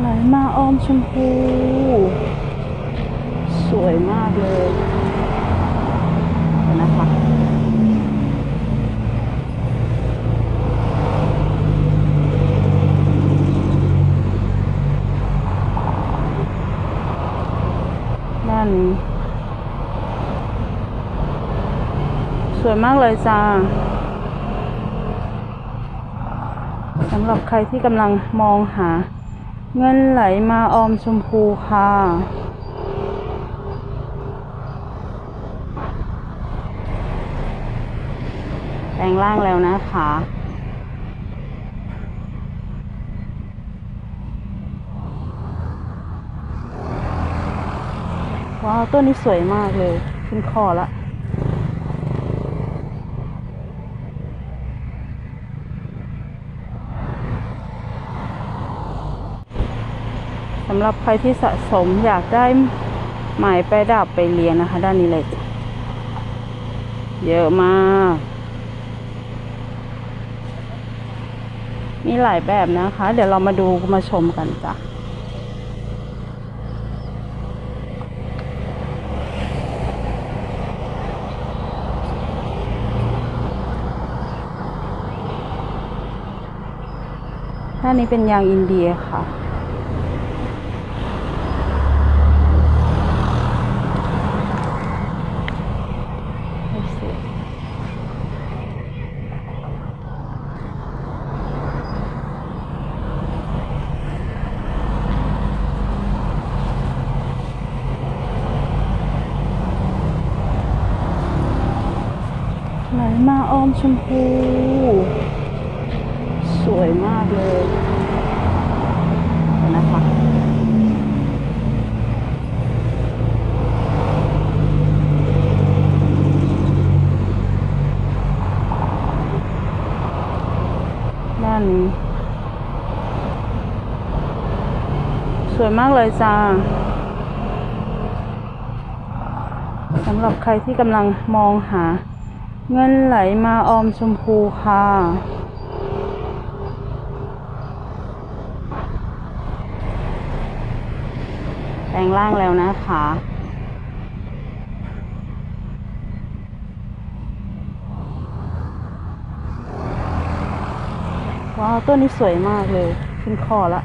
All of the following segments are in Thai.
ไหลมาออมชมพู สวยมากเลยนะคะด้านนี้ สวยมากเลยจ้าสำหรับใครที่กำลังมองหา เงินไหลมาออมชมพูค่ะ แปลงร่างแล้วนะคะ ว้าว ต้นนี้สวยมากเลย ขึ้นคอละำหรับใครที่สะสมอยากได้หมายไปดับไปเรียนนะคะ ด้านนี้เลย เยอะมาก มีหลายแบบนะคะ เดี๋ยวเรามาดูมาชมกันจ้ะด้านนี้เป็นยางอินเดียค่ะ ไม่สวยไหล มาออมชมพู สวยมากเลยนะคะด้านนี้ สวยมากเลยจ้าสำหรับใครที่กำลังมองหา เงินไหลมาออมชมพูค่ะ แปลงร่างแล้วนะคะ ว้าว ต้นนี้สวยมากเลย ขึ้นคอละ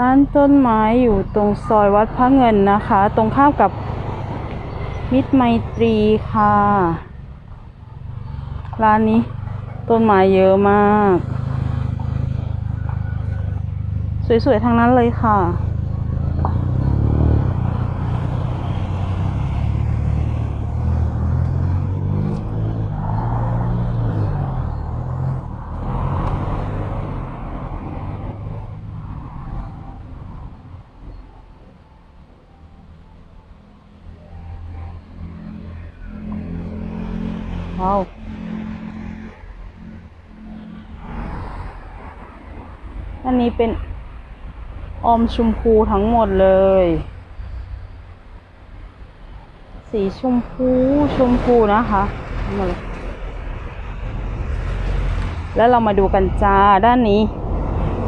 ร้านต้นไม้อยู่ตรงซอยวัดพระเงินนะคะ ตรงข้ามกับมิตรไมตรีค่ะ ร้านนี้ต้นไม้เยอะมาก สวยๆ ทั้งนั้นเลยค่ะ ว้าวอันนี้เป็นออมชมพูทั้งหมดเลย สีชมพูชมพูนะคะมาเลยแล้วเรามาดูกันจ้าด้านนี้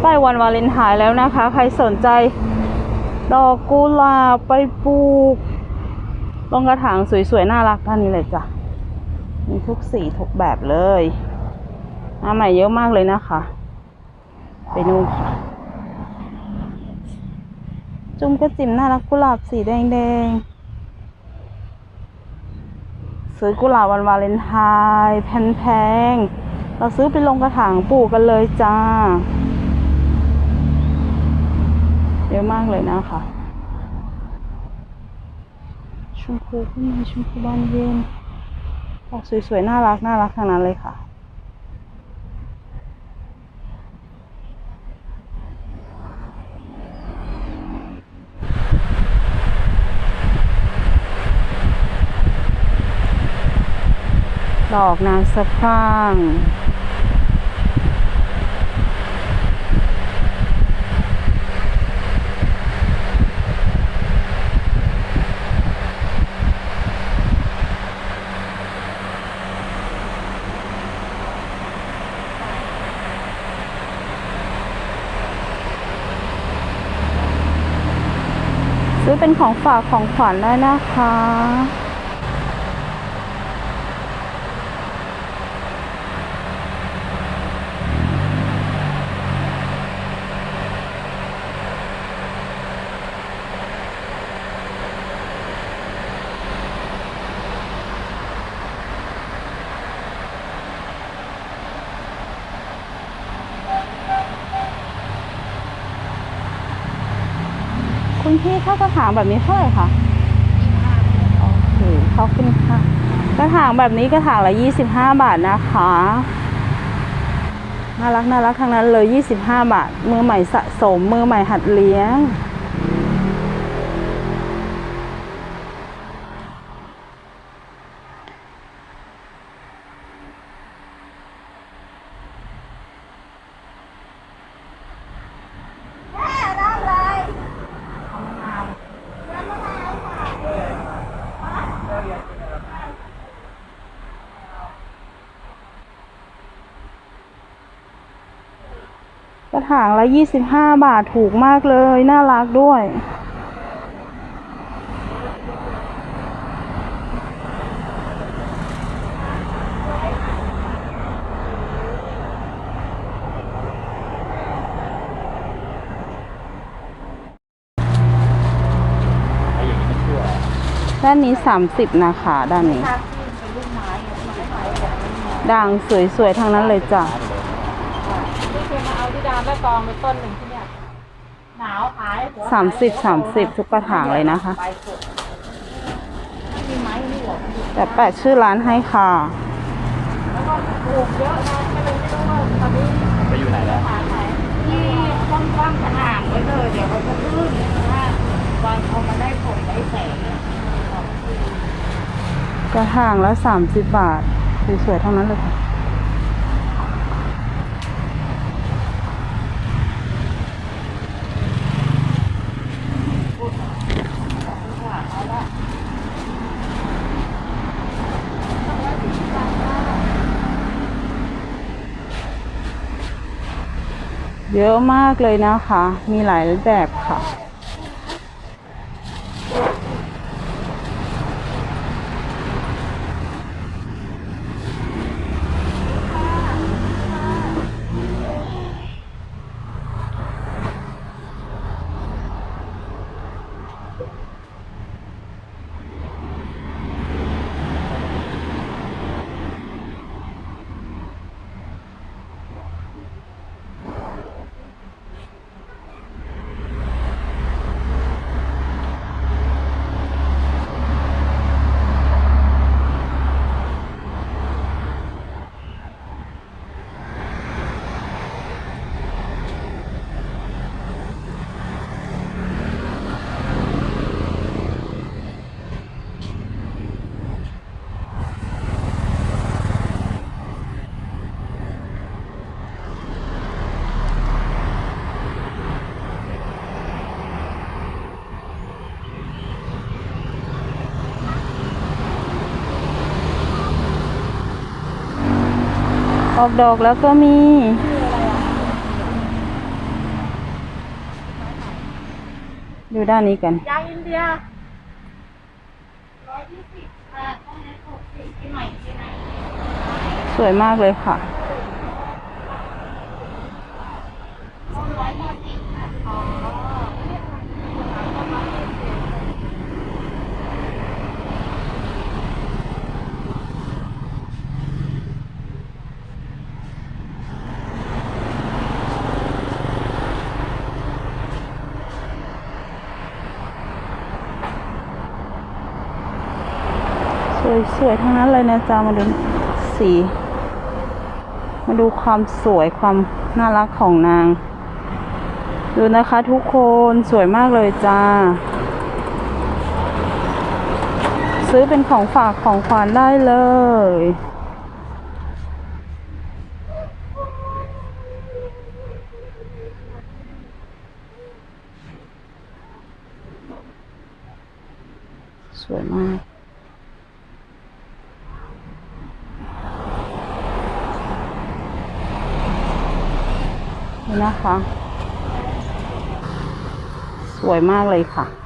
ใกล้วันวาเลนไทน์แล้วนะคะ ใครสนใจดอกกุหลาบไปปลูกลงกระถางสวยๆ น่ารักด้านนี้เลยจ้ะ มีทุกสีทุกแบบเลยมาใหม่เยอะมากเลยนะคะ ไปนู่นค่ะ จุ่มกระจิ๋มน่ารักกุหลาบสีแดงๆซื้อกุหลาบวันวาเลนไทน์แพงๆ เราซื้อไปลงกระถางปลูกกันเลยจ้า เยอะมากเลยนะคะชมพูก็มีชมพูบานเย็น ออกสวยๆ น่ารักน่ารักทั้งนั้นเลยค่ะ ดอกนางสะพรั่ง เป็นของฝากของขวัญได้นะคะ พี่ข้ากระถางแบบนี้เท่าไหร่คะโอเคขอบคุณค่ะ กระถางแบบนี้กระถางละยี่สิบห้าบาทนะคะน่ารักน่ารักทั้งนั้นเลยยี่สิบห้าบาท มือใหม่สะสม มือใหม่หัดเลี้ยง ถางละยี่สิบห้าบาทถูกมากเลย น่ารักด้วย ด้านนี้สามสิบนะคะ ด้านนี้ ด่างสวยๆทั้งนั้นเลยจ้ะนี่ คือมาเอาที่ดามแม่กองไปต้นหนึ่งที่เนี่ยหนาวหายหัวหยสามสิบสามสิบทุกกระถางเลยนะคะ ไปสุดถ้ามีไม้นี่หรอกแต่แปะชื่อร้านให้ค่ะ แล้วก็ปลูกเยอะนะไม่รู้ไม่รู้ว่าตอนนี้ไปอยู่ไหนแล้วหาไหนที่ต้องตั้งกระถางไว้เลยเดี๋ยวมันจะลื่นนะวันเอามาได้ผลได้แสงเนี่ยกระถางละสามสิบบาทสวยๆทั้งนั้นเลยค่ะ เยอะมากเลยนะคะ มีหลายแบบค่ะ ออกดอกแล้วก็มีดูด้านนี้กันยางอินเดียร้อยยี่สิบค่ะต้องให้หกสิบที่ใหม่ที่ไหนสวยมากเลยค่ะ ร้อยยี่สิบค่ะอ๋อ สวยๆทั้งนั้นเลยนะจ๊ะมาดูสี มาดูความสวยความน่ารักของนาง ดูนะคะทุกคนสวยมากเลยจ้า ซื้อเป็นของฝากของขวัญได้เลยสวยมาก นะคะ สวยมากเลยค่ะ